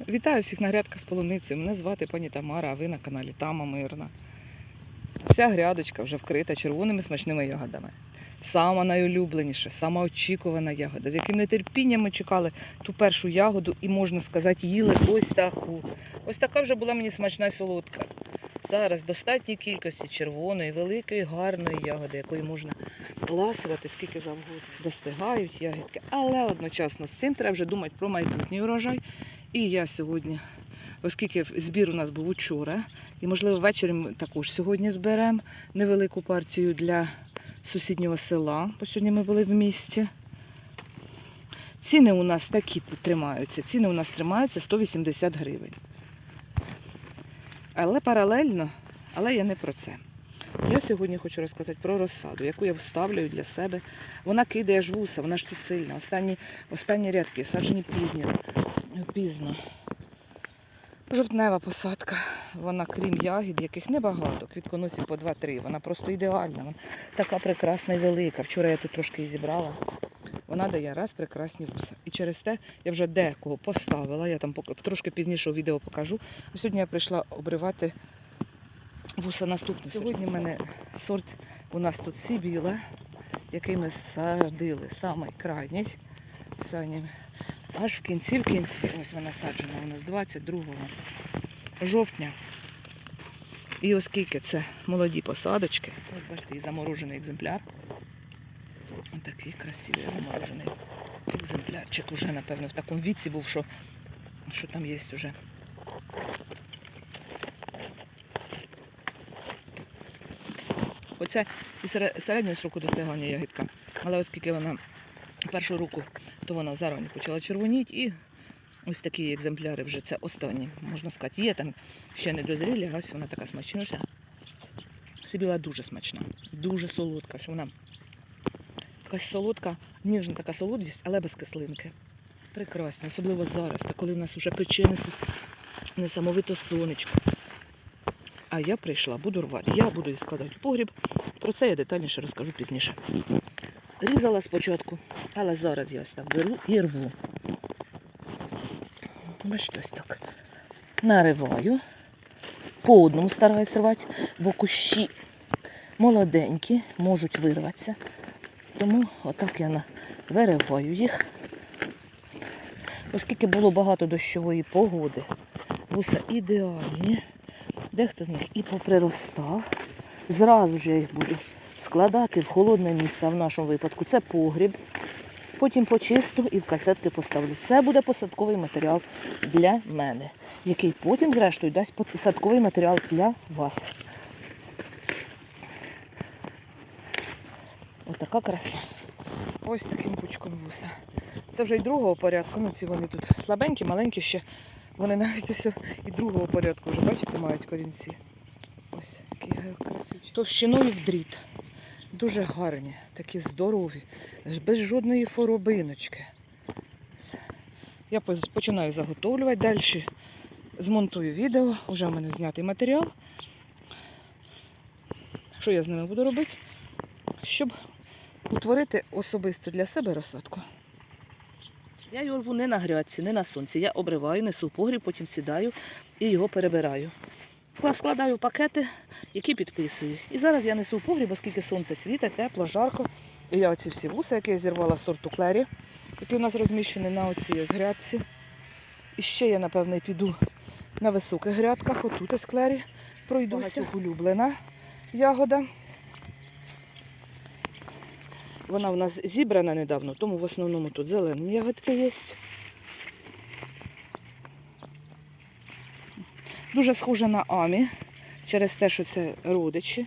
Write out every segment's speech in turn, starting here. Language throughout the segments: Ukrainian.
Вітаю всіх на грядках з полуницею. Мене звати пані Тамара, а ви на каналі Тама Мирна. Вся грядочка вже вкрита червоними смачними ягодами. Сама найулюбленіша, сама очікувана ягода, з яким нетерпінням ми чекали ту першу ягоду і, можна сказати, їли ось таку. Ось така вже була мені смачна солодка. Зараз достатній кількості червоної, великої, гарної ягоди, якої можна ласувати скільки завгодно. Достигають ягідки, але одночасно з цим треба вже думати про майбутній урожай. І я сьогодні, оскільки збір у нас був учора, і, можливо, ввечері ми також сьогодні зберемо невелику партію для сусіднього села, бо сьогодні ми були в місті. Ціни у нас такі тримаються. Ціни у нас тримаються 180 гривень. Але паралельно, але я не про це. Я сьогодні хочу розказати про розсаду, яку я вставлю для себе. Вона кидає ж вуса, вона ж тут сильна. Останні, останні рядки саджені пізні, пізно. Жовтнева посадка. Вона, крім ягід, яких небагато, квітконосів по 2-3. Вона просто ідеальна. Вона така прекрасна і велика. Вчора я тут трошки її зібрала. Вона дає раз прекрасні вуса. І через те я вже декого поставила. Я там трошки пізніше у відео покажу. А сьогодні я прийшла обривати вуса наступний. Сьогодні в мене сорт у нас тут Сібіла, який ми садили самий крайній. Аж в кінці, в кінці, ось вона саджена у нас 22 жовтня. І оскільки це молоді посадочки, ось бачите, і заморожений екземпляр. Ось такий красивий заморожений екземплярчик. Уже, напевно, в такому віці був, що, що там є вже. Оце і сере- середнього сроку достигання ягідка. Але оскільки вона першу руку, то вона зарані почала червоніти і ось такі екземпляри вже це останні, можна сказати. Є там ще не дозрілі, а ось вона така смачніша. Сибіла дуже смачна, дуже солодка, що вона якась солодка, ніжна така солодкість, але без кислинки. Прекрасно, особливо зараз, та коли в нас вже пече несамовито сонечко. А я прийшла, буду рвати. Я буду її складати в погріб. Про це я детальніше розкажу пізніше. Різала спочатку, але зараз я ось так беру і рву. Бачите, ось так. Нариваю. По одному стараюсь рвати, бо кущі молоденькі, можуть вирватися. Тому отак я вириваю їх. Оскільки було багато дощової погоди, вуса ідеальні. Дехто з них і поприростав. Зразу ж я їх буду складати в холодне місце, в нашому випадку це погріб. Потім почисту і в касетки поставлю. Це буде посадковий матеріал для мене, який потім, зрештою, дасть посадковий матеріал для вас. Отака краса. Ось таким пучком вуса. Це вже й другого порядку. Ну, ці вони тут слабенькі, маленькі ще. Вони навіть ось і другого порядку вже, бачите, мають корінці. Ось, які красиві. Товщиною в дріт. Дуже гарні, такі здорові, без жодної форобиночки. Я починаю заготовлювати. Далі змонтую відео, вже в мене знятий матеріал. Що я з ними буду робити? Щоб утворити особисто для себе розсадку. Я його рву не на грядці, не на сонці. Я обриваю, несу погріб, потім сідаю і його перебираю. Кла- Складаю пакети, які підписую. І зараз я несу в погріб, оскільки сонце світить, тепло, жарко. І я оці всі вуса, які я зірвала сорту клері, які у нас розміщені на оцій грядці. І ще я, напевне, піду на високих грядках, отут ось клері пройдуся. Багатьох улюблена ягода. Вона в нас зібрана недавно, тому в основному тут зелені ягодки є. Дуже схожа на Амі, через те, що це родичі.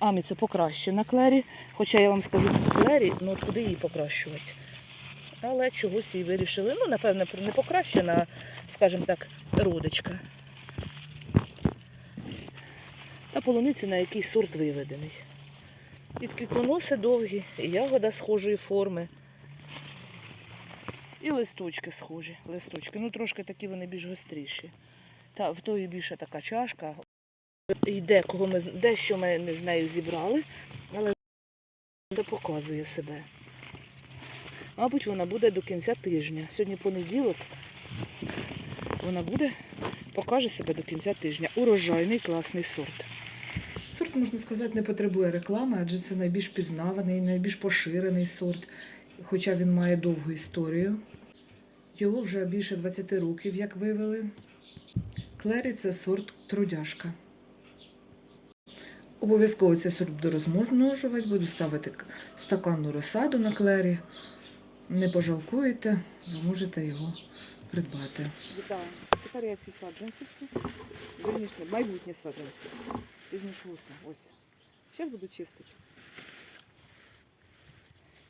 Амі це покращена клері. Хоча я вам скажу, клері, ну куди її покращувати. Але чогось її вирішили. Ну, напевне, не покращена, скажімо так, родичка. Та полуниці на який сорт виведений. Під квітоноси довгі, і ягода схожої форми. І листочки схожі. Листочки. Ну, трошки такі вони більш гостріші. Та в тої більше така чашка. І декого ми, дещо ми не з нею зібрали, але це показує себе. Мабуть, вона буде до кінця тижня. Сьогодні понеділок. вона буде, покаже себе до кінця тижня. Урожайний класний сорт. Сорт, можна сказати, не потребує реклами, адже це найбільш пізнаваний, найбільш поширений сорт, хоча він має довгу історію. Його вже більше 20 років, як вивели. Клері це сорт трудяшка. Обов'язково цей сорт буду розмножувати, буду ставити стаканну розсаду на клері. Не пожалкуєте, ви можете його придбати. Вітаю. Тепер я ці саджанці всі, вірніше, майбутні саджанці. Пізніше вуса. Ось. Зараз буду чистити.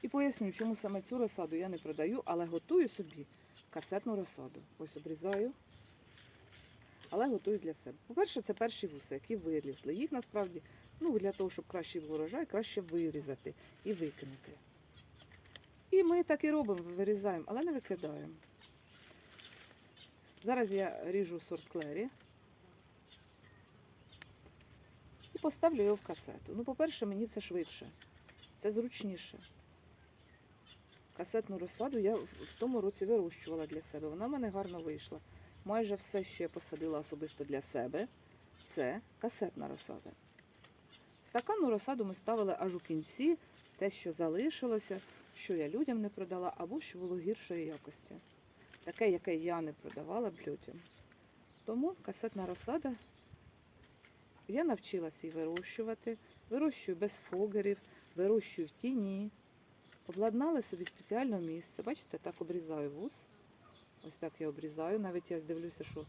І поясню, чому саме цю розсаду я не продаю, але готую собі касетну розсаду. Ось обрізаю, але готую для себе. По-перше, це перші вуса, які вилізли. Їх насправді, ну, для того, щоб кращий був урожай, краще вирізати і викинути. І ми так і робимо, вирізаємо, але не викидаємо. Зараз я ріжу сорт клері і поставлю його в касету. Ну, по-перше, мені це швидше, це зручніше. Касетну розсаду я в тому році вирощувала для себе. Вона в мене гарно вийшла. Майже все, що я посадила особисто для себе, це касетна розсада. Стаканну розсаду ми ставили аж у кінці, те, що залишилося, що я людям не продала, або що було гіршої якості. Таке, яке я не продавала б людям. Тому касетна розсада, я навчилася її вирощувати, вирощую без фогерів, вирощую в тіні. Обладнали собі спеціальне місце. Бачите, так обрізаю вуз. Ось так я обрізаю. Навіть я дивлюся, що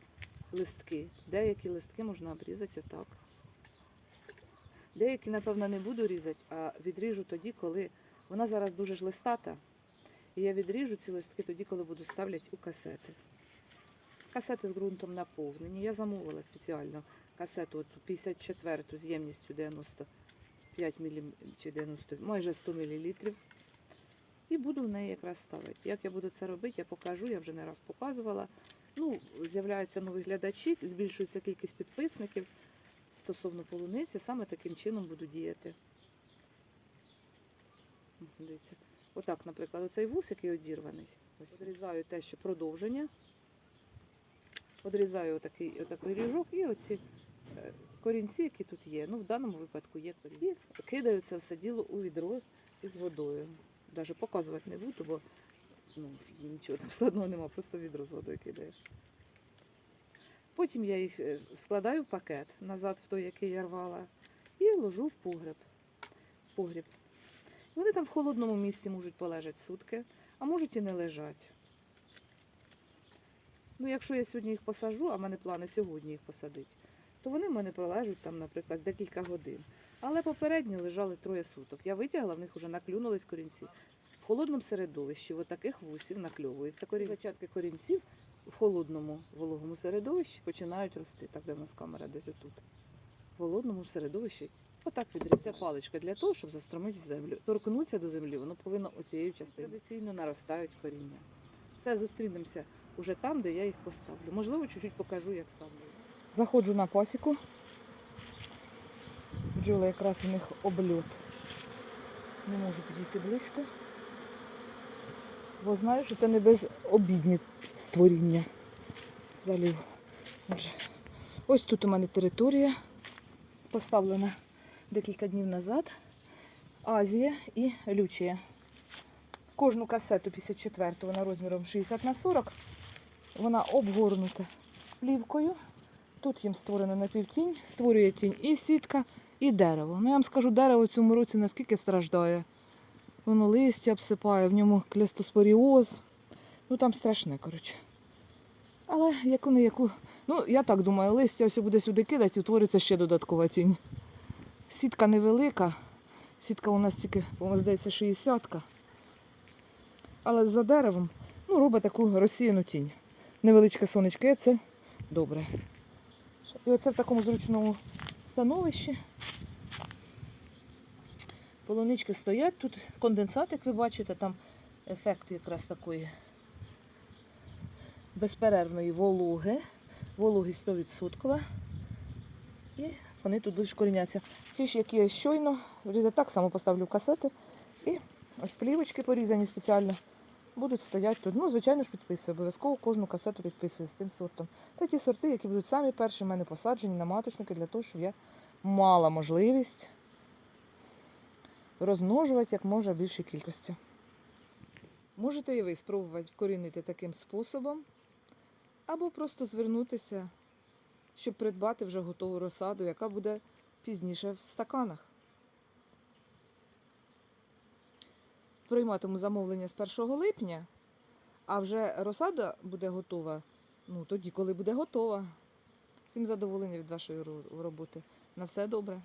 листки. Деякі листки можна обрізати отак. Деякі, напевно, не буду різати, а відріжу тоді, коли вона зараз дуже ж листата. І я відріжу ці листки тоді, коли буду ставляти у касети. Касети з ґрунтом наповнені. Я замовила спеціально касету оцю 54 з ємністю 95 мл чи 90, майже 100 мл. І буду в неї якраз ставити. Як я буду це робити, я покажу, я вже не раз показувала. Ну, з'являються нові глядачі, збільшується кількість підписників стосовно полуниці, саме таким чином буду діяти. Дивіться. Отак, наприклад, оцей вус, який одірваний. Ось відрізаю те, що продовження. Одрізаю отакий, отакий ріжок і оці е, корінці, які тут є. Ну, в даному випадку є корінці. Кидаю це все діло у відро із водою. Навіть показувати не буду, бо ну, нічого там складного нема, просто відро з водою кидаєш. Потім я їх е, складаю в пакет назад в той, який я рвала, і ложу в погреб. В погріб. Вони там в холодному місці можуть полежати сутки, а можуть і не лежати. Ну, якщо я сьогодні їх посажу, а в мене плани сьогодні їх посадити, то вони в мене пролежать там, наприклад, декілька годин. Але попередні лежали троє суток. Я витягла, в них вже наклюнулись корінці. В холодному середовищі от вусів накльовуються корінці. Зачатки корінців в холодному вологому середовищі починають рости. Так, де в нас камера десь отут. В холодному середовищі отак відрізся паличка для того, щоб застромити в землю. Торкнуться до землі, воно повинно оцією частиною. Традиційно наростають коріння. Все, зустрінемося уже там, де я їх поставлю. Можливо, чуть-чуть покажу, як ставлю. Заходжу на пасіку. Бджоли якраз у них обльот. Не можу підійти близько. Бо знаю, що це не безобідні створіння залів. Ось тут у мене територія поставлена декілька днів назад. Азія і Лючія. Кожну касету 54 вона розміром 60 на 40. Вона обгорнута плівкою. Тут їм створена напівтінь, створює тінь і сітка, і дерево. Ну я вам скажу, дерево в цьому році наскільки страждає. Воно листя обсипає, в ньому клястоспоріоз. Ну там страшне, коротше. Але яку не яку. Ну, я так думаю, листя ось буде сюди кидати, утвориться ще додаткова тінь. Сітка невелика. Сітка у нас тільки, по-моєму, здається, 60-ка. Але за деревом ну, робить таку розсіяну тінь. Невеличке сонечко це добре. І оце в такому зручному становищі. Полунички стоять, тут конденсат, як ви бачите, там ефект якраз такої безперервної вологи. Вологість 100%. І вони тут будуть корінятися. Ті ж, які я щойно, так само поставлю касети. І ось плівочки порізані спеціально. Будуть стояти тут. Ну, звичайно ж, підписую. Обов'язково кожну касету підписую з тим сортом. Це ті сорти, які будуть самі перші в мене посаджені на маточники для того, щоб я мала можливість розмножувати як можна більшій кількості. Можете і ви спробувати вкорінити таким способом, або просто звернутися, щоб придбати вже готову розсаду, яка буде пізніше в стаканах. Прийматиму замовлення з 1 липня, а вже розсада буде готова ну, тоді, коли буде готова. Всім задоволення від вашої роботи. На все добре.